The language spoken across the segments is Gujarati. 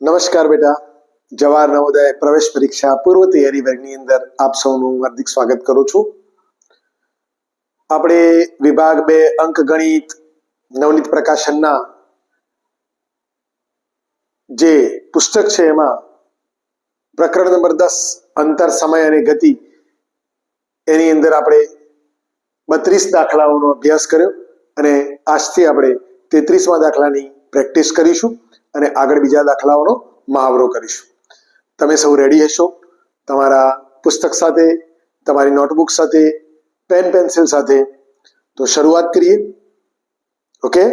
નમસ્કાર બેટા. જવાહર નવોદય પ્રવેશ પરીક્ષા પૂર્વ તૈયારી વર્ગની અંદર આપ સૌનું હાર્દિક સ્વાગત કરું છું. આપણે વિભાગ બે અંક ગણિત, નવનીત પ્રકાશનના જે પુસ્તક છે એમાં પ્રકરણ નંબર દસ, અંતર, સમય અને ગતિ, એની અંદર આપણે બત્રીસ દાખલાઓનો અભ્યાસ કર્યો અને આજથી આપણે તેત્રીસમાં દાખલાની પ્રેક્ટિસ કરીશું. અને આગળ બીજા દાખલાઓનો મહાવરો કરીશું. તમે સૌ રેડી હશો? તમારા પુસ્તક સાથે, તમારી નોટબુક સાથે પેન પેન્સિલ સાથે? તો શરૂઆત કરીએ. ઓકે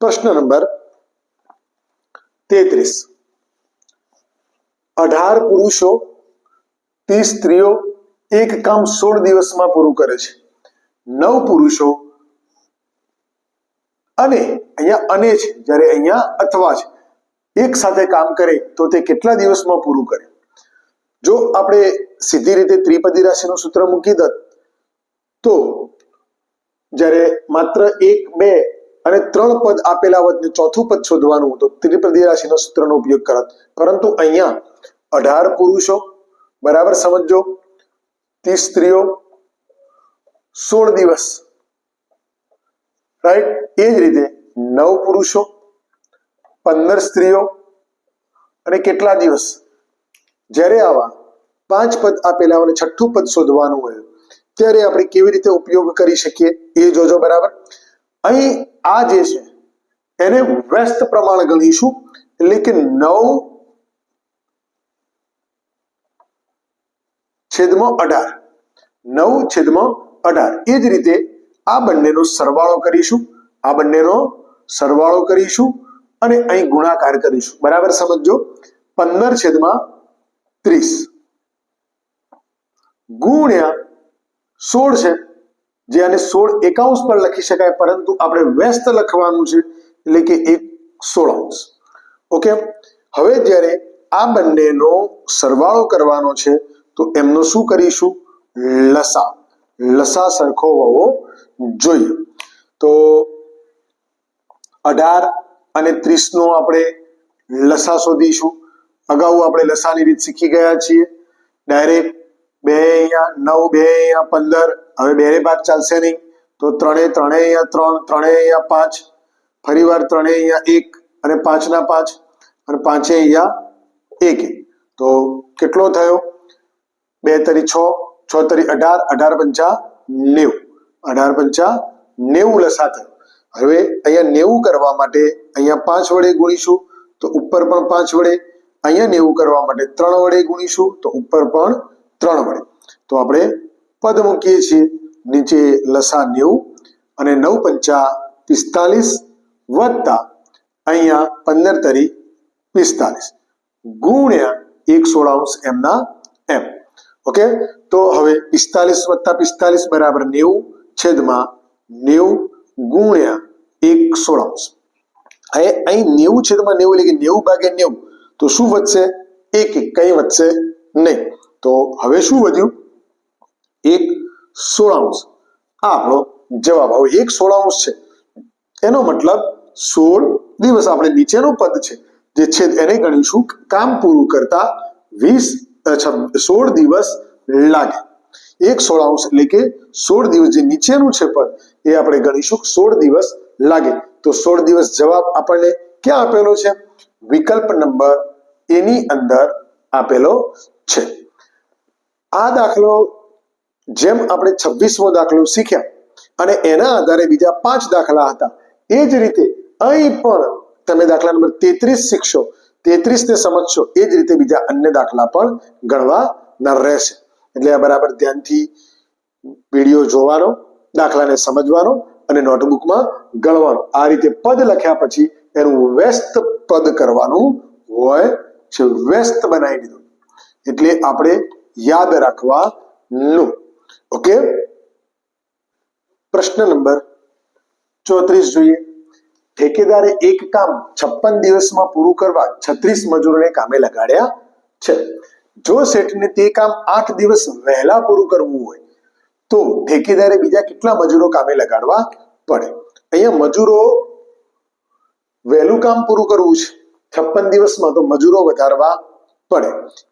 પ્રશ્ન નંબર તેત્રીસ. અઢાર પુરુષો ત્રીસ સ્ત્રીઓ એક કામ સોળ દિવસમાં પૂરું કરે છે. નવ પુરુષો અને અહીંયા અને છે જ્યારે અહીંયા અથવા છે એક સાથે કામ કરે, તો તે કેટલા દિવસમાં પૂરું કરે? જો આપણે સીધી રીતે ત્રિપદી રાશિનું સૂત્ર મૂકી દત, તો જ્યારે માત્ર એક, બે અને ત્રણ પદ આપેલા હોત ચોથું પદ શોધવાનું તો ત્રિપદી રાશિના સૂત્રનો ઉપયોગ કરત. પરંતુ અહીંયા અઢાર પુરુષો, બરાબર સમજો ત્રીસ સ્ત્રીઓ સોળ દિવસ રાઈટ એ જ રીતે નવ પુરુષો, પંદર સ્ત્રીઓ અને કેટલા દિવસ? જ્યારે આવા પાંચ પદ આપેલા અને છઠ્ઠું પદ શોધવાનું હોય, ત્યારે આપણે કેવી રીતે ઉપયોગ કરી શકીએ? એ જોજો બરાબર. અહીં આ જે છે, એને વ્યસ્ત પ્રમાણ ગણીશું. એટલે કે નવ છેદમાં અઢાર. નવ છેદમાં અઢાર. એ જ રીતે આ બંનેનો સરવાળો કરીશું, આ બંનેનો સરવાળો કરીશું અને અહીં ગુણાકાર કરીશું. બરાબર સમજો પંદર છેદમાં ત્રીસ. ગુણ્યા સોળ છે, જે આને સોળ એકાઉન્સ પર લખી શકાય, પરંતુ આપણે વ્યસ્ત લખવાનું છે, એટલે કે એક સોળ અંશ. ઓકે? હવે જ્યારે આ બંનેનો સરવાળો કરવાનો છે, તો એમનો શું કરીશું? લસા. લસા સરખો હોવો જોઈએ. તો અઢાર અને ત્રીસનો આપણે લસા શોધીશું. અગાઉ આપણે લસાની રીત શીખી ગયા છીએ. ડાયરેક્ટ બે અહીંયા નવ, બે અહીંયા પંદર. હવે બે ભાગ ચાલશે નહીં. તો ત્રણે ત્રણે અહીંયા ત્રણ, ત્રણે અહીંયા પાંચ. ફરીવાર ત્રણે અહીંયા એક અને પાંચના પાંચ. અને પાંચે અહીંયા એક. તો કેટલો થયો? બે તરી છ છ તરી અઢાર અઢાર પંચા નેવું. અઢાર પંચા નેવું લસા થયો હવે અહીંયા નેવું કરવા માટે અહીંયા પાંચ વડે ગુણીશું, તો ઉપર પણ પાંચ વડે. અહીંયા નેવું કરવા માટે ત્રણ વડે ગુણીશું, તો ઉપર પણ ત્રણ વડે. તો આપણે પદ મૂકીએ છીએ, નીચે લસા નેવું અને નવ પંચા પિસ્તાલીસ વત્તા અહીંયા પંદર તરી પિસ્તાલીસ. ગુણ્યા એક સોળાંશ એમના એમ. ઓકે? તો હવે પિસ્તાલીસ વત્તા પિસ્તાલીસ બરાબર નેવું છેદમાં નેવું ગુણ્યા એક સોળાંશ. અહીં નેવું છેદમાં નેવું એટલે કે નેવું ભાગે નેવું, તો શું વધશે? એક એક, કઈ વધશે નહીં. તો હવે શું વધ્યું? એક સોળાંશ. આ આપણો જવાબ. હવે એક સોળાંશ છે. એનો મતલબ સોળ દિવસ. આપણે નીચેનું પદ છે. જે છેદ એને ગણીશું. કામ પૂરું કરતા વીસ સોળ દિવસ લાગે. એક સોળાંશ એટલે કે સોળ દિવસ જે નીચેનું છે પદ, એ આપણે ગણીશું સોળ દિવસ લાગે. તો સોળ દિવસ જવાબ આપણને ક્યાં આપેલો છે? વિકલ્પ નંબર એની અંદર આપેલો છે. આ દાખલો જેમ આપણે છવ્વીસમો દાખલો શીખ્યા અને એના આધારે બીજા પાંચ દાખલા હતા, એ જ રીતે અહીં પણ તમે દાખલા નંબર તેત્રીસ શીખશો તેત્રીસ ને સમજશો, એ જ રીતે બીજા અન્ય દાખલા પણ ગણવાના રહેશે. એટલે આ બરાબર ધ્યાનથી વીડિયો જોવાનો, દાખલાને સમજવાનો અને નોટબુકમાં ગણવાનો. આ રીતે પદ લખ્યા પછી એનું વ્યસ્ત પદ કરવાનું હોય છે. વ્યસ્ત બનાવી દીધું. એટલે આપણે યાદ રાખવાનું. ઓકે? પ્રશ્ન નંબર ચોત્રીસ જોઈએ. ઠેકેદારે એક કામ છપ્પન દિવસમાં પૂરું કરવા છત્રીસ મજૂરોને કામે લગાડ્યા છે. જો શેઠને તે કામ આઠ દિવસ વહેલા પૂરું કરવું હોય, તો ઠેકેદારે બીજા કેટલા મજૂરો કામે લગાડવા પડે? અહીંયા મજૂરો વહેલું કામ પૂરું કરવું છે. છપ્પન દિવસમાં તો મજૂરો વધારવા પડે.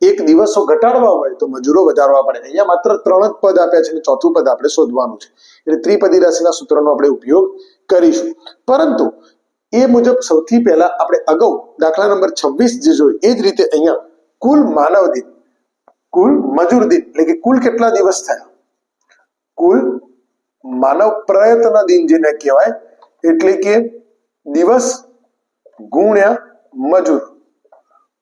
એક દિવસો ઘટાડવા હોય તો મજૂરો વધારવા પડે. અહીંયા માત્ર ત્રણ જ પદ આપ્યા છે અને ચોથું પદ આપણે શોધવાનું છે. એટલે ત્રિપદી રાશિના સૂત્રનો આપણે ઉપયોગ કરીશું. પરંતુ એ મુજબ સૌથી પહેલા આપણે અગાઉ દાખલા નંબર છવ્વીસ જે જોયું, એ જ રીતે અહીંયા કુલ માનવ દિન કુલ મજૂર દિન, એટલે કે કુલ કેટલા દિવસ થયા? કુલ માનવ પ્રયત્ન દિન જેને કહેવાય, એટલે કે દિવસ ગુણ્યા મજૂર.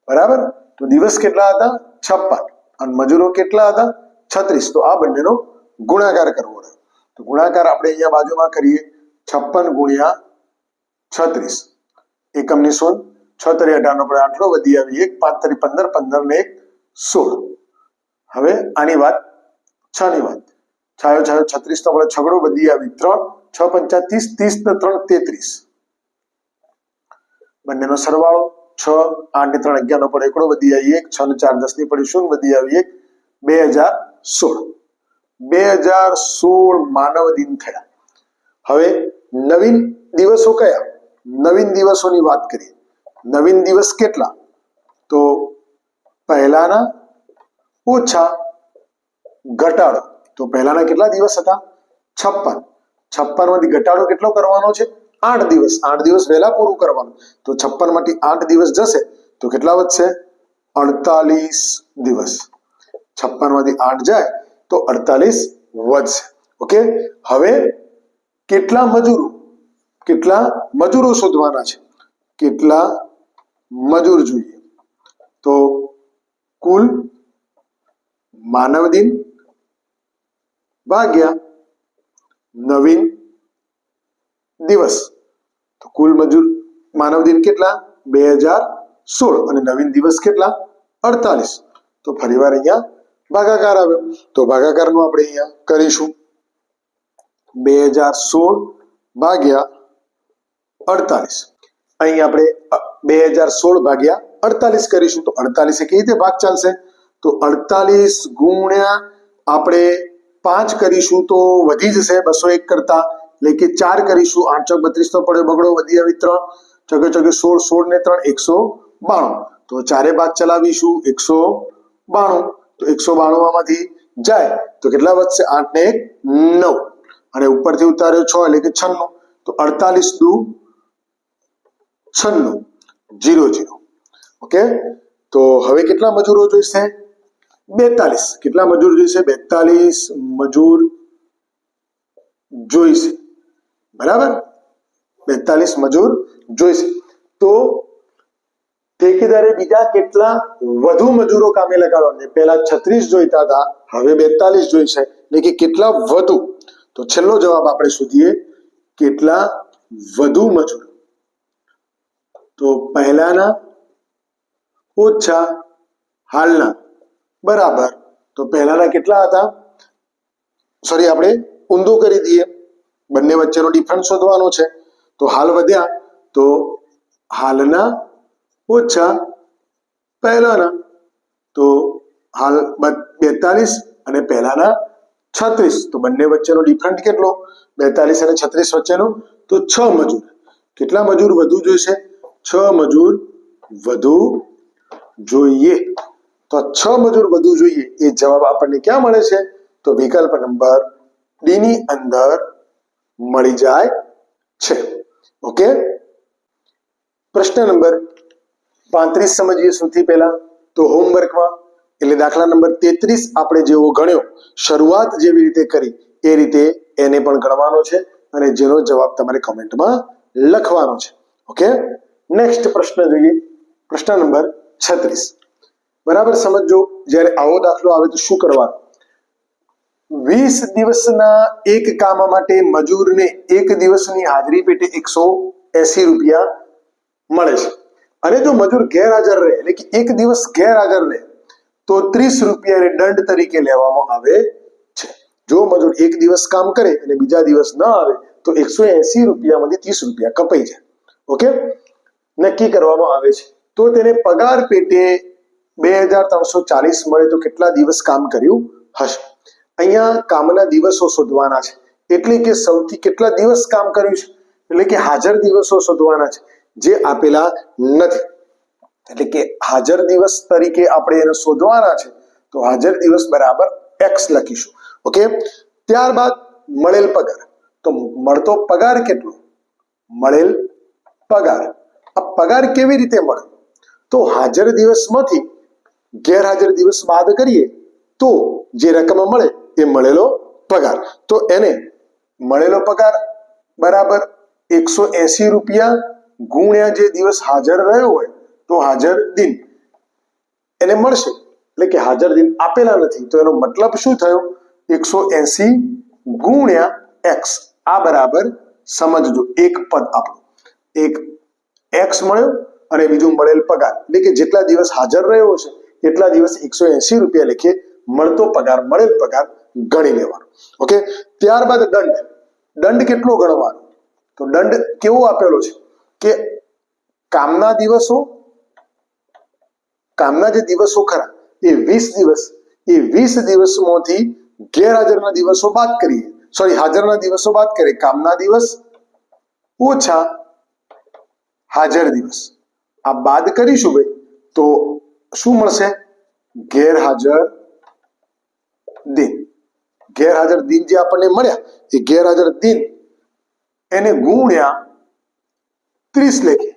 બરાબર? તો દિવસ કેટલા હતા? છપ્પન. અને મજૂરો કેટલા હતા? છત્રીસ. તો આ બંનેનો ગુણાકાર કરવો રહ્યો. તો ગુણાકાર આપણે અહીંયા બાજુમાં કરીએ. છપ્પન ગુણ્યા છત્રીસ. એકમની શોધ છ તરી અઢારનો પણ આટલો વધી આવી એક પાંચ તરી પંદર પંદર ને એક સોળ. હવે આની વાત છ ની વાત. છાયો છાયો, છત્રીસ તો આપણે છગડો બધી આવી. ત્રણ, છ પંચા ત્રીસ ત્રીસ ને ત્રણ તેત્રીસ. બંનેનો સરવાળો છ, આઠ ને ત્રણ અગિયાર નો પડે એકડો વધી આવી એક, છ ને ચાર દસની પડી શૂન્ય વધી આવી એક. બે હજાર સોળ. બે હજાર સોળ માનવ દિન થયા. હવે નવીન દિવસો કયા? નવીન દિવસોની વાત કરીએ. નવીન દિવસ કેટલા? તો પહેલાના ઓછા ઘટાડો. તો પહેલાના કેટલા દિવસ હતા? છપ્પન. છપ્પનમાંથી ઘટાડો કેટલો કરવાનો છે? આઠ દિવસ. આઠ દિવસ વહેલા પૂરું કરવાનું. તો છપ્પનમાંથી આઠ દિવસ જશે. તો કેટલા વધશે? અડતાલીસ દિવસ. છપ્પનમાંથી આઠ જાય, તો અડતાલીસ વધશે. ઓકે? હવે કેટલા મજૂરો? કેટલા મજૂરો શોધવાના છે? કેટલા મજૂર જોઈએ? તો કુલ માનવ દિન ભાગ્યા નવીન દિવસ. તો કુલ મજૂર માનવ દિન કેટલા? બે હજાર સોળ. અને નવીન દિવસ કેટલા? અડતાલીસ. તો ફરીવાર અહીંયા ભાગાકાર આવ્યો. તો ભાગાકારનું આપણે અહીંયા કરીશું. બે હજાર સોળ ભાગ્યા અડતાલીસ. અહીં આપણે બે હજાર સોળ ભાગ્યા અડતાલીસ કરીશું. તો અડતાલીસ કેવી રીતે ભાગ ચાલશે? તો અડતાલીસ ગુણ્યા આપણે પાંચ કરીશું તો વધી જશે બસો એક કરતા. એટલે કે ચાર કરીશું આઠ ચોક બત્રીસ તો પડે બગડો, વધી આવી ત્રણ. ચોકે ચોકે સોળ સોળ ને ત્રણ, એકસો બાણું. તો ચારે બાદ ચલાવીશું, એકસો બાણું. તો એકસો બાણું આમાંથી જાય. તો કેટલા વધશે? આઠ ને એક, નવ. અને ઉપરથી ઉતાર્યો છ, એટલે કે છન્નું. તો અડતાલીસ દુ છન્નું. Zero zero. ઓકે? તો હવે કેટલા મજૂરો જોઈશે? બેતાલીસ. કેટલા મજૂર જોઈશે બેતાલીસ મજૂર જોઈશે બરાબર? બેતાલીસ મજૂર જોઈશે તો ઠેકેદારે બીજા કેટલા વધુ મજૂરો કામે લગાડવાના પહેલા છત્રીસ જોઈતા હતા, હવે બેતાલીસ જોઈશે એટલે કે કેટલા વધુ? તો છેલ્લો જવાબ આપણે શોધીએ. કેટલા વધુ મજૂર? તો પહેલાના ઓછા હાલના બરાબર. તો પહેલાના કેટલા હતા? સોરી આપણે ઊંધું કરી દઈએ. બંને વચ્ચેનો ડિફરન્સ શોધવાનો છે. તો હાલ વધ્યા. તો હાલના ઓછા પહેલાના. તો હાલ બેતાલીસ અને પહેલાના છત્રીસ. તો બંને વચ્ચેનો ડિફરન્ટ કેટલો? બેતાલીસ અને છત્રીસ વચ્ચેનો? તો છ મજૂર. કેટલા મજૂર વધુ જોઈશે? છ મજૂર વધુ જોઈએ. તો છ મજૂર વધુ જોઈએ. એ જવાબ આપણને ક્યાં મળે છે? તો વિકલ્પ નંબર ડી ની અંદર મળી જાય છે. ઓકે? પ્રશ્ન નંબર પાંત્રીસ સમજીએ સૌથી પહેલા. તો હોમવર્કમાં એટલે દાખલા નંબર તેત્રીસ આપણે જેવો ગણ્યો, શરૂઆત જેવી રીતે કરી, એ રીતે એને પણ ગણવાનો છે અને જેનો જવાબ તમારે કમેન્ટમાં લખવાનો છે. ઓકે? નેક્સ્ટ પ્રશ્ન જોઈએ. પ્રશ્ન નંબર છત્રીસ. બરાબર સમજો જ્યારે આવો દાખલો આવે તો શું કરવાનું? વીસ દિવસના એક કામ માટે મજૂરને એક દિવસની હાજરી પેટે એકસો એસી રૂપિયા મળે છે. અને જો મજૂર ગેરહાજર રહે, એટલે કે એક દિવસ ગેરહાજર રહે, તો ત્રીસ રૂપિયાને દંડ તરીકે લેવામાં આવે છે. જો મજૂર એક દિવસ કામ કરે અને બીજા દિવસ ન આવે, તો એકસો એસી રૂપિયામાંથી ત્રીસ રૂપિયા કપાઈ જાય. ઓકે? નક્કી કરવામાં આવે છે. તો તેને પગાર પેટે બે હજાર ત્રણસો ચાલીસ મળે તો કેટલા દિવસ કામ કર્યું હશે? અહીંયા કામના દિવસો શોધવાના છે. એટલે કે સૌથી કેટલા દિવસ કામ કર્યું છે? એટલે કે હાજર દિવસો શોધવાના છે, જે આપેલા નથી. એટલે કે હાજર દિવસ તરીકે આપણે એને શોધવાના છે, તો હાજર દિવસ બરાબર એક્સ લખીશું. ઓકે ત્યારબાદ મળેલ પગાર. તો મળતો પગાર કેટલો? મળેલ પગાર. આ પગાર કેવી રીતે મળે તો હાજર દિવસમાંથી ગેરહાજર દિવસ બાદ કરીએ, તો જે રકમ મળે એ મળેલો પગાર. તો એને મળેલો પગાર બરાબર એકસો એસી રૂપિયા ગુણ્યા જે દિવસ હાજર રહ્યો હોય, તો હાજર દિન. એને મળશે. એટલે કે હાજર દિન આપેલા નથી. તો એનો મતલબ શું થયો? એકસો એસી ગુણ્યા એક્સ. આ બરાબર સમજજો. એક પદ આપણું. એક એક્સ મળ્યો અને બીજું મળેલ પગાર. એટલે કે જેટલા દિવસ હાજર રહ્યો છે એટલા દિવસ એકસો એસી રૂપિયા લેખે મળતો પગાર, મળેલ પગાર ગણી લેવાનો. ઓકે ત્યારબાદ દંડ. દંડ કેટલો ગણવાનો? તો દંડ કેવો આપેલો છે? કે કામના દિવસો, કામના જે દિવસો ખરા, એ વીસ દિવસ, એ વીસ દિવસમાંથી ગેરહાજરના દિવસો બાદ કરીએ. સોરી હાજરના દિવસો બાદ કરીએ. કામના દિવસ ઓછા હાજર દિવસ. આ બાદ કરીશું ભાઈ, તો શું મળશે? ગેરહાજર દિન. ગેરહાજર દિન જે આપણને મળ્યા, એ ગેરહાજર દિન એને ગુણ્યા ત્રીસ લેખે.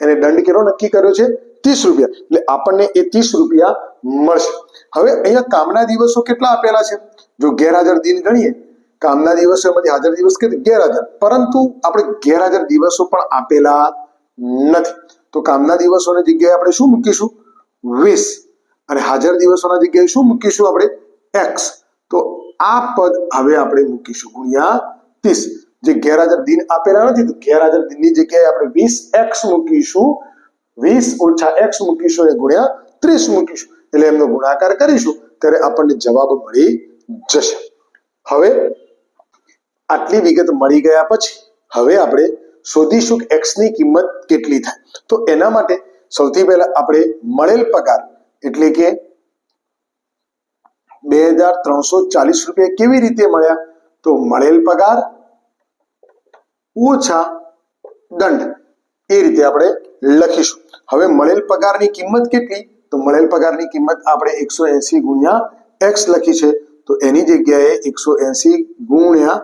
એને દંડ કેટલો નક્કી કર્યો છે? ત્રીસ રૂપિયા. એટલે આપણને એ ત્રીસ રૂપિયા મળશે. હવે અહીંયા કામના દિવસો કેટલા આપેલા છે? જો ગેરહાજર દિન ગણીએ, કામના દિવસોમાંથી હાજર દિવસ કે ગેરહાજર? પરંતુ આપણે ગેરહાજર દિવસો પણ આપેલા નથી. તો કામના દિવસોની જગ્યાએ આપણે શું મૂકીશું? વીસ. અને હાજર દિવસોના જગ્યાએ શું મૂકીશું આપણે? એક્સ. તો આ પદ હવે આપણે મૂકીશું ગુણ્યા ત્રીસ. જે ગેરહાજર દિન આપેલા નથી, તો ગેરહાજર દિનની જગ્યાએ આપણે વીસ એક્સ મૂકીશું. વીસ ઓછા એક્સ મૂકીશું એ ગુણ્યા ત્રીસ મૂકીશું. એટલે એમનો ગુણાકાર કરીશું, ત્યારે આપણને જવાબ મળી જશે. હવે આટલી વિગત મળી ગયા પછી હવે આપણે શોધીશું કે એક્સની કિંમત કેટલી થાય. તો એના માટે સૌથી પહેલા આપણે મળેલ પગાર, એટલે કે બે હજાર ત્રણસો ચાલીસ રૂપિયા કેવી રીતે મળ્યા? તો મળેલ પગાર ઓછા દંડ, એ રીતે આપણે લખીશું. હવે મળેલ પગારની કિંમત કેટલી? તો મળેલ પગારની કિંમત આપણે એકસો એસી ગુણ્યા એક્સ લખી છે. તો એની જગ્યાએ એકસો એસી ગુણ્યા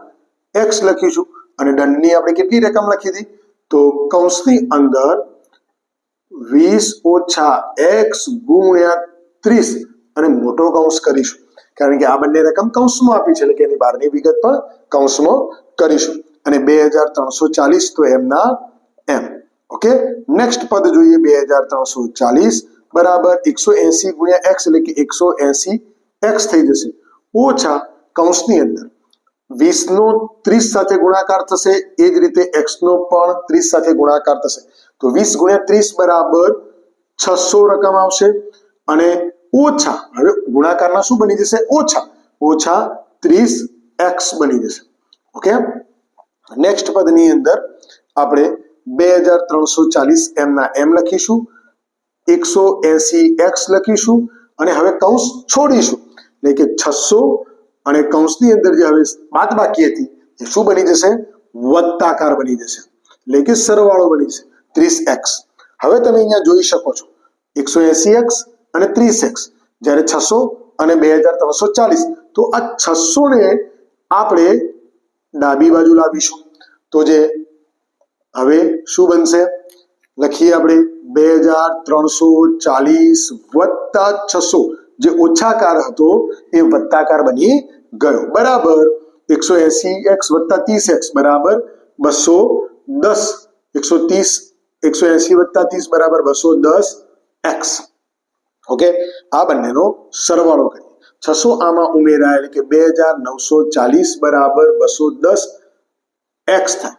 એક્સ લખીશું. અને દંડની આપણે કેટલી રકમ લખી હતી? તો કૌંસની અંદર વીસ ઓછા એક્સ ગુણ્યા ત્રીસ. અને મોટો કૌંસ કરીશું. કારણ કે આ બંને રકમ કૌંસમાં આપી છે, એટલે કે એની બહારની વિગત પણ કૌંસમાં કરીશું. અને બે હજાર ત્રણસો ચાલીસ તો એમના એમ. ઓકે? નેક્સ્ટ પદ જોઈએ, બે હજાર ત્રણસો ચાલીસ બરાબર એકસો એસી ગુણ્યા એક્સ, એટલે કે એકસો એસી એક્સ થઈ જશે. ઓછા કૌંસની અંદર વીસ નો ત્રીસ સાથે ગુણાકાર થશે, એ જ રીતે એક્સ નો પણ ત્રીસ સાથે ગુણાકાર થશે. તો વીસ ગુણ્યા ત્રીસ બરાબર છસો રકમ આવશે અને ઓછા, હવે ગુણાકારના શું બની જશે? ઓછા ઓછા ત્રીસ એક્સ બની જશે. ઓકે? નેક્સ્ટ પદની અંદર આપણે બે હજાર ત્રણસો ચાલીસ એમના એમ લખીશું, એકસો એસી એક્સ લખીશું અને હવે કૌંસ છોડીશું. એટલે કે છસો અને કૌંસની અંદર જે હવે બાદ બાકી હતી, એ શું બની જશે? વત્તાકાર બની જશે. એટલે કે સરવાળો બની જશે. ત્રીસ એક્સ. હવે તમે અહીંયા જોઈ શકો છો. એકસો એસી એક્સ અને ત્રીસ એક્સ. જ્યારે છસો અને બે હજાર ત્રણસો ચાલીસ. તો આ છસો ને આપણે ડાબી બાજુ લાવીશું. તો જે હવે શું બનશે? લખીએ આપણે બે હજાર ત્રણસો ચાલીસ વત્તા છસો. જે ઓછાકાર હતો એ વત્તાકાર બની ગયો. બરાબર. એકસો એસી એક્સ વત્તા ત્રીસ એક્સ. બરાબર. બસો દસ. એકસો ત્રીસ એકસો એસી વત્તા ત્રીસ બરાબર બસો દસ એક્સ ઓકે આ બંનેનો સરવાળો કરીએ છસો આમાં ઉમેરાય એટલે કે બે હજાર નવસો ચાલીસ બરાબર બસો દસ એક્સ થાય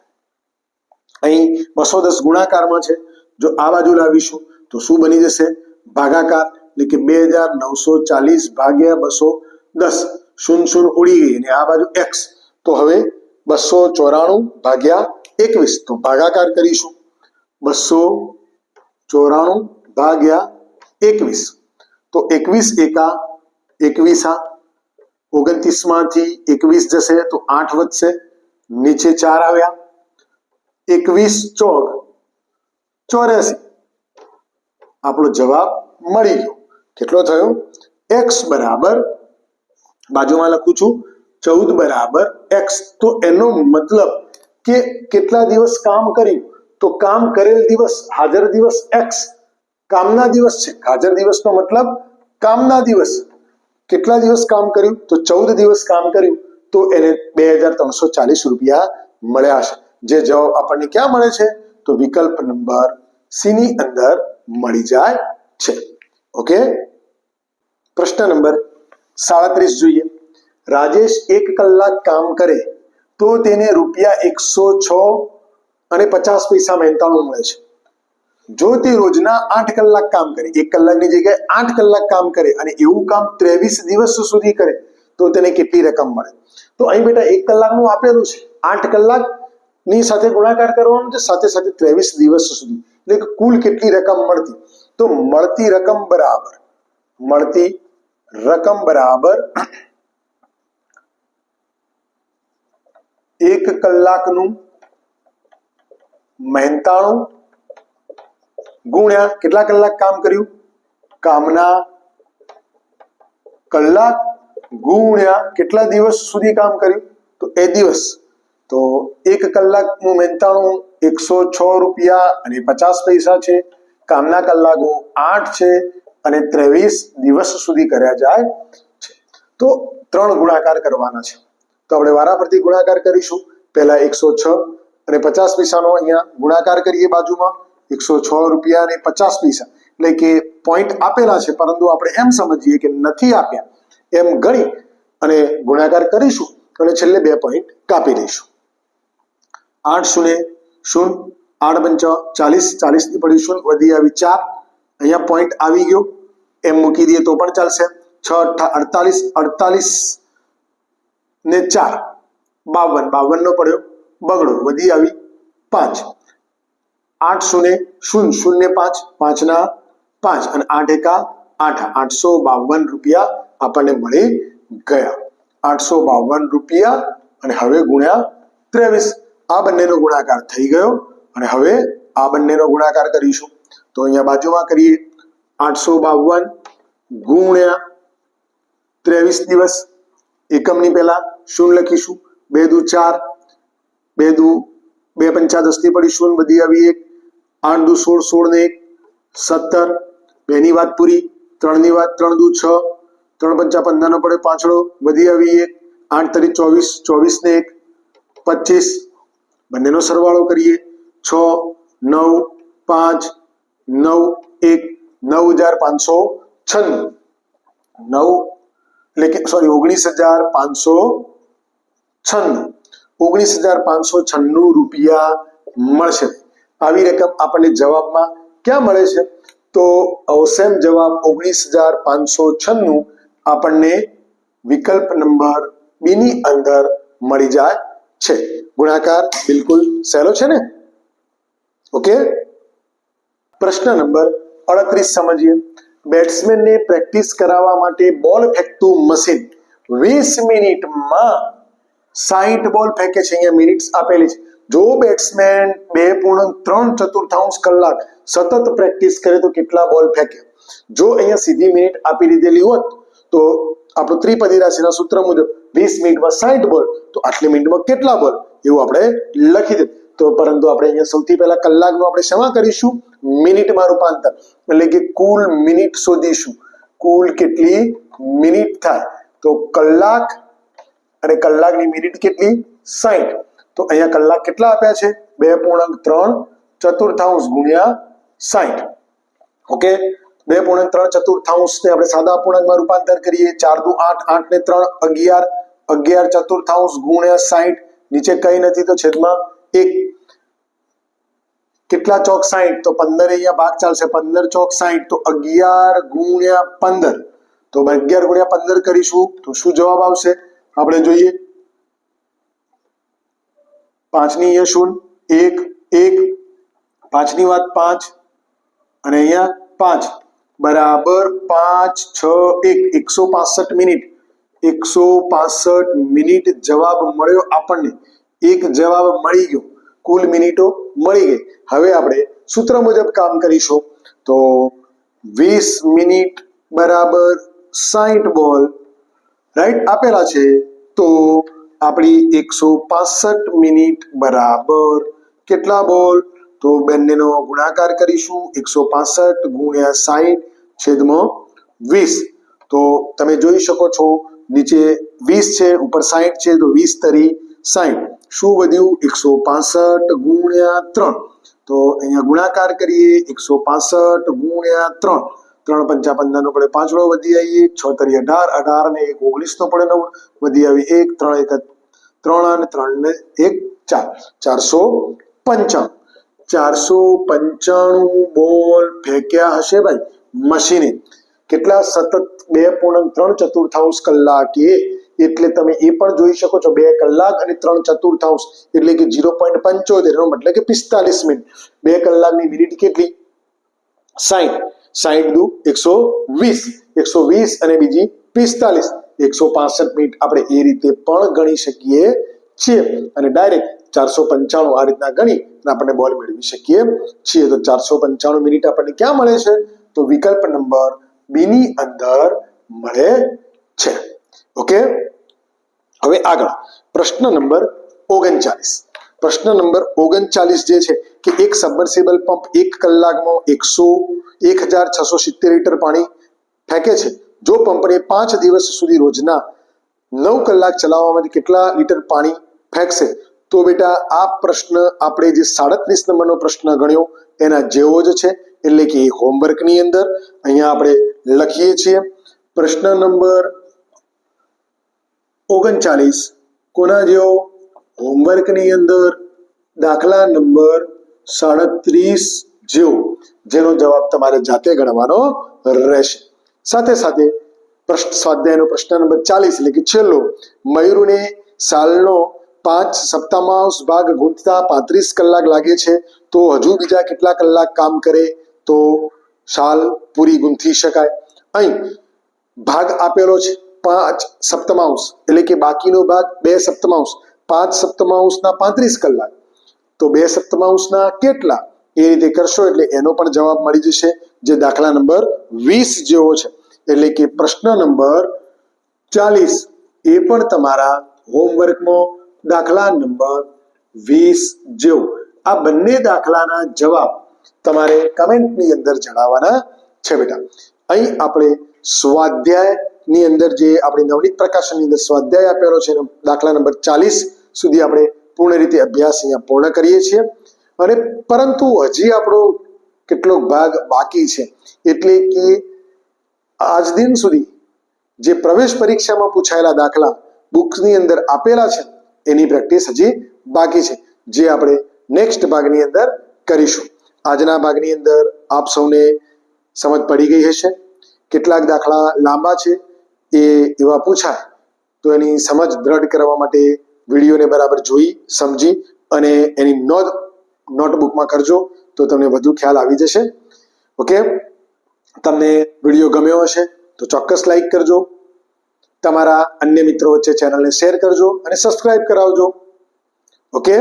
અહીં બસો દસ ગુણાકારમાં છે જો આ બાજુ લાવીશું તો શું બની જશે ભાગાકાર એટલે કે બે હજાર નવસો ચાલીસ ભાગ્યા બસો દસ શૂન્ય શૂન્ય ઉડી ગઈ અને આ બાજુ એક્સ તો હવે બસો ચોરાણું ભાગ્યા એકવીસ તો ભાગાકાર કરીશું બસો ચોરાણું ભાગ્યા એકવીસ તો એકવીસ એકા એકવીસા ઓગણત્રીસમાંથી એકવીસ જશે તો આઠ વધશે નીચે ચાર આવ્યા એકવીસ ચોક ચોર્યાસી આપણો જવાબ મળી ગયો કેટલો થયો એક્સ બરાબર બાજુમાં લખું છું ચૌદ બરાબર એક્સ તો એનો મતલબ કે કેટલા દિવસ કામ કર્યું તો કામ કરેલ દિવસ હાજર દિવસ એક્સ કામના દિવસ છે. હાજર દિવસનો મતલબ કામના દિવસ. કેટલા દિવસ કામ કર્યું? તો ચૌદ દિવસ કામ કર્યું. તો એને બે હજાર ત્રણસો ચાલીસ રૂપિયા મળ્યા છે. જે જવાબ આપણને ક્યાં મળે છે? તો વિકલ્પ નંબર સી ની અંદર મળી જાય છે. ઓકે પ્રશ્ન નંબર સાડત્રીસ જોઈએ. રાજેશ એક કલાક કામ કરે તો તેને રૂપિયા એકસો છ અને પચાસ પૈસા મહેનતાણું મળે છે. જો તે રોજના આઠ કલાક કામ કરે, એક કલાકની જગ્યાએ આઠ કલાક કામ કરે અને એવું કામ ત્રેવીસ દિવસ સુધી કરે, તો તેને કેટલી રકમ મળે? તો અહીં બેટા એક કલાકનું આપેલું છે. આઠ કલાકની સાથે ગુણાકાર કરવાનો છે, સાથે સાથે ત્રેવીસ દિવસ સુધી. એટલે કુલ કેટલી રકમ મળતી? તો મળતી રકમ બરાબર, મળતી રકમ બરાબર એક કલાકનું મહેનતાણું ગુણ્યા કેટલા કલાક કામ કર્યું? કામના કલાક ગુણ્યા કેટલા દિવસ સુધી કામ કર્યું? તો એ દિવસ. તો એક કલાકનું મહેનતાણું એકસો છ રૂપિયા અને પચાસ પૈસા છે. કામના કલાકો આઠ છે અને ત્રેવીસ દિવસ સુધી કર્યા જાય છે. તો ત્રણ ગુણાકાર કરવાના છે. તો આપણે વારાફરતી ગુણાકાર કરીશું. પહેલા એકસો છ અને પચાસ પૈસાનો અહીંયા ગુણાકાર કરીએ બાજુમાં. એકસો છ રૂપિયા અને પચાસ પૈસા. એટલે કે પોઈન્ટ આપેલા છે, પરંતુ આપણે એમ સમજીએ કે નથી આપ્યા. એમ ગણી અને ગુણાકાર કરીશું અને છેલ્લે બે પોઈન્ટ કાપી દઈશું આઠ શૂન્ય શૂન્ય, આઠ પંચ ચાલીસ, ચાલીસની પડી શૂન્ય, વધી આવી ચાર. અહીંયા પોઈન્ટ આવી ગયો. એમ મૂકી દઈએ તો પણ ચાલશે. છ અઠ્ઠા અડતાલીસ અડતાલીસ ને ચાર. બાવન બાવન નો પડ્યો. બગડો, વધી આવી પાંચ. આઠ શૂન્ય શૂન્ય શૂન્ય પાંચ, પાંચના પાંચ અને આઠ એકા આઠ. આઠસો બાવન રૂપિયા આપણને મળી ગયા. આઠસો બાવન રૂપિયા અને હવે ગુણ્યા ત્રેવીસ. આ બંનેનો ગુણાકાર થઈ ગયો અને હવે આ બંનેનો ગુણાકાર કરીશું. તો અહીંયા બાજુમાં કરીએ. આઠસો બાવન ગુણ્યા ત્રેવીસ દિવસ. એકમની પહેલા શૂન્ય લખીશું. બે દુ ચાર બે દુ બે પંચા દસની પડી શૂન્ય બધી આવી એક, આઠ દુ સોળ સોળ ને એક, સત્તર, બેની વાત પૂરી, ત્રણની વાત ત્રણ દુ છ, ત્રણ પંચા પંદર નો પડે પાછળો વધી આવી એક, આઠ તરી ચોવીસ ચોવીસ ને એક, પચીસ. બંનેનો સરવાળો કરીએ, છ, નવ, પાંચ, નવ, એક, નવ હજાર પાંચસો છન્નું. નવ, એટલે કે સોરી ઓગણીસ હજાર પાંચસો છન્નું. ઓગણીસ હજાર પાંચસો છન્નું રૂપિયા મળશે. આવી રકમ આપણને જવાબમાં ક્યાં મળે છે? તો અવસેમ જવાબ ઓગણીસ હજાર પાંચસો છન્નું આપણને વિકલ્પ નંબર બી ની અંદર મળી જાય છે. ગુણાકાર બિલકુલ સહેલો છે ને? ઓકે? પ્રશ્ન નંબર અડત્રીસ સમજીએ. બેટ્સમેનને પ્રેક્ટિસ કરાવવા માટે બોલ ફેંકતું મશીન વીસ મિનિટમાં સાહીઠ બોલ ફેંકે છે, અહીંયા મિનિટ્સ આપેલી છે. જો બેટ્સમેન બે પૂર્ણ ત્રણ ચતુર્થાંશ કલાક સતત પ્રેક્ટિસ કરે તો કેટલા બોલ ફેંકે? જો અહીંયા સીધી મિનિટ આપી દીધેલી હોત, તો આપણું ત્રિપદી રાશિના સૂત્ર મુજબ વીસ મિનિટમાં સાઠ બોલ, તો આટલી મિનિટમાં કેટલા બોલ? એવું આપણે લખી દે. તો પરંતુ આપણે અહીંયા સૌથી પહેલા કલાકનું આપણે ક્ષમા કરીશું, મિનિટમાં રૂપાંતર. એટલે કે કુલ મિનિટ શોધીશું. કુલ કેટલી મિનિટ થાય? તો કલાક અને કલાકની મિનિટ કેટલી? સાહીઠ તો અહીંયા કલાક કેટલા આપ્યા છે? બે પૂર્ણાંક ત્રણ, ચતુર્થાંશ ગુણ્યા સાઈઠ. ઓકે? બે પૂર્ણાંક ત્રણ ચતુર્થાંશ ને આપણે સાદા પૂર્ણાંકમાં રૂપાંતર કરીએ. ચાર દુ આઠ આઠ ને ત્રણ, અગિયાર. અગિયાર ચતુર્થાંશ ગુણ્યા સાહીઠ નીચે કઈ નથી તો છેદમાં એક. કેટલા ચોક સાઈઠ? તો પંદર અહીંયા ભાગ ચાલશે. પંદર ચોક સાઈઠ. તો અગિયાર ગુણ્યા પંદર. તો અગિયાર ગુણ્યા પંદર કરીશું તો શું જવાબ આવશે? આપણે જોઈએ. પાંચની અહીંયા શૂન્ય, એક એક. પાંચની વાત પાંચ. અને અહીંયા પાંચ. બરાબર પાંચ, છ, એક. એકસો પાસઠ મિનિટ. એકસો પાસઠ મિનિટ જવાબ મળ્યો આપણને. એક જવાબ મળી ગયો. કુલ મિનિટો મળી ગઈ. હવે આપણે સૂત્ર મુજબ કામ કરીશું. તો વીસ મિનિટ બરાબર સાઈઠ બોલ રાઈટ આપેલા છે. તો આપણી એકસો પાસઠ મિનિટ બરાબર કેટલા બોલ? તો બંનેનો ગુણાકાર કરીશું. એકસો પાસઠ ગુણ્યા સાઈઠ છેદમાં વીસ. તો તમે જોઈ શકો છો, નીચે વીસ છે, ઉપર સાઈઠ છે, તો વીસ તરી સાઈઠ. શું વધ્યું? એકસો પાસઠ ગુણ્યા ત્રણ. તો અહીંયા ગુણાકાર કરીએ. એકસો પાસઠ ગુણ્યા ત્રણ. ત્રણ પંચા પંદર નો પડે પાંચડો વધી આવીએ છ તરી અઢાર અઢાર ને એક ઓગણીસ નો પડે નવ, વધી આવી એક, ત્રણ એક ત્રણ અને ત્રણ ને એક ચાર, ચારસો પંચાણું. ચારસો પંચાણું બોલ ફેંક્યા હશે ભાઈ, મશીને. કેટલા સતત બે પૂર્ણાંક ત્રણ ચતુર્થાંશ કલાકે, એટલે તમે એ પણ જોઈ શકો છો, બે કલાક અને ત્રણ ચતુર્થાંશ, એટલે કે ઝીરો પોઈન્ટ પંચોતેર મતલબ કે પિસ્તાલીસ મિનિટ. બે કલાકની મિનિટ કેટલી? સાઈઠ. સાઈઠ દુ એકસો વીસ. એકસો વીસ અને બીજી પિસ્તાલીસ. એકસો પાસઠ મિનિટ આપણે એ રીતે પણ ગણી શકીએ છીએ. અને ડાયરેક્ટ ચારસો પંચાણું આ રીતના ગણી અને આપણને બોલ મેળવી શકીએ છીએ. તો ચારસો પંચાણું મિનિટ આપણને ક્યાં મળે છે? તો વિકલ્પ નંબર બી ની અંદર મળે છે. ઓકે? હવે આગળ. પ્રશ્ન નંબર ઓગણચાલીસ. પ્રશ્ન નંબર ઓગણચાલીસ જે છે કે એક સબમર્સિબલ પંપ એક કલાકમાં એકસો, એક હજાર છસો સિત્તેર લીટર પાણી ફેંકે છે. જો પંપને પાંચ દિવસ સુધી રોજના નવ કલાક ચલાવવામાંથી કેટલા લીટર પાણી ફેંકશે? તો બેટા, આ પ્રશ્ન આપણે જે સાડત્રીસ નંબરનો પ્રશ્ન ગણ્યો, એના જેવો જ છે. એટલે કે હોમવર્કની અંદર અહીંયા આપણે લખીએ છીએ. પ્રશ્ન નંબર ઓગણચાલીસ. કોના જેવો? હોમવર્કની અંદર દાખલા નંબર સાડત્રીસ જેવો, જેનો જવાબ તમારે જાતે ગણવાનો રહેશે. સાથે સાથે પ્રશ્ન, સ્વાધ્યાયનો પ્રશ્ન નંબર ચાલીસ, એટલે કે છેલ્લો, મયુરને સાલનો પાંચ સપ્તામાંશ ભાગ ગૂંથતા પાંત્રીસ કલાક લાગે છે, તો હજુ બીજા કેટલા કલાક કામ કરે, તો શાલ પૂરી ગૂંથી શકાય. અહીં ભાગ આપેલો છે પાંચ સપ્તમાંશ એટલે કે બાકીનો ભાગ બે સપ્તમાંશ પાંચ સપ્તમાંશના પાંત્રીસ કલાક. તો બે સપ્તમાંશના કેટલા? એ રીતે કરશો એટલે એનો પણ જવાબ મળી જશે. જે દાખલા નંબર વીસ જેવો છે. એટલે કે પ્રશ્ન નંબર ચાલીસ. એ પણ તમારા હોમવર્કમાં દાખલા નંબર વીસ જેવો. આ બંને દાખલાના જવાબ તમારે કમેન્ટની અંદર જણાવવાના છે બેટા. અહીં આપણે સ્વાધ્યાયની અંદર જે આપણી નવનીત પ્રકાશનની અંદર સ્વાધ્યાય આપેલો છે દાખલા નંબર ચાલીસ સુધી આપણે પૂર્ણ રીતે અભ્યાસ અહીંયા પૂર્ણ કરીએ છીએ. અને પરંતુ હજી આપણો કેટલોક ભાગ બાકી છે, એટલે કે આજ દિન સુધી જે પ્રવેશ પરીક્ષામાં પૂછાયેલા દાખલા બુક્સની અંદર આપેલા છે, એની પ્રેક્ટિસ હજી બાકી છે, જે આપણે નેક્સ્ટ ભાગની અંદર કરીશું. આજના ભાગની અંદર આપ સૌને સમજ પડી ગઈ હશે. કેટલાક દાખલા લાંબા છે, એ એવા પૂછાય, તો એની સમજ દ્રઢ કરવા માટે વિડીયોને બરાબર જોઈ, સમજી અને એની નોંધ નોટબુકમાં કરજો તો તમને વધુ ખ્યાલ આવી જશે. ઓકે? તમને વીડિયો ગમ્યો હશે તો ચોક્કસ લાઈક કરજો. તમારા અન્ય મિત્રો વચ્ચે ચેનલને શેર કરજો અને સબસ્ક્રાઇબ કરાવજો. ઓકે?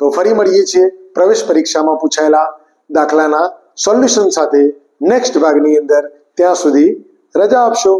તો ફરી મળીએ છીએ પ્રવેશ પરીક્ષામાં પૂછાયેલા દાખલાના સોલ્યુશન સાથે નેક્સ્ટ ભાગની અંદર. ત્યાં સુધી રજા આપશો.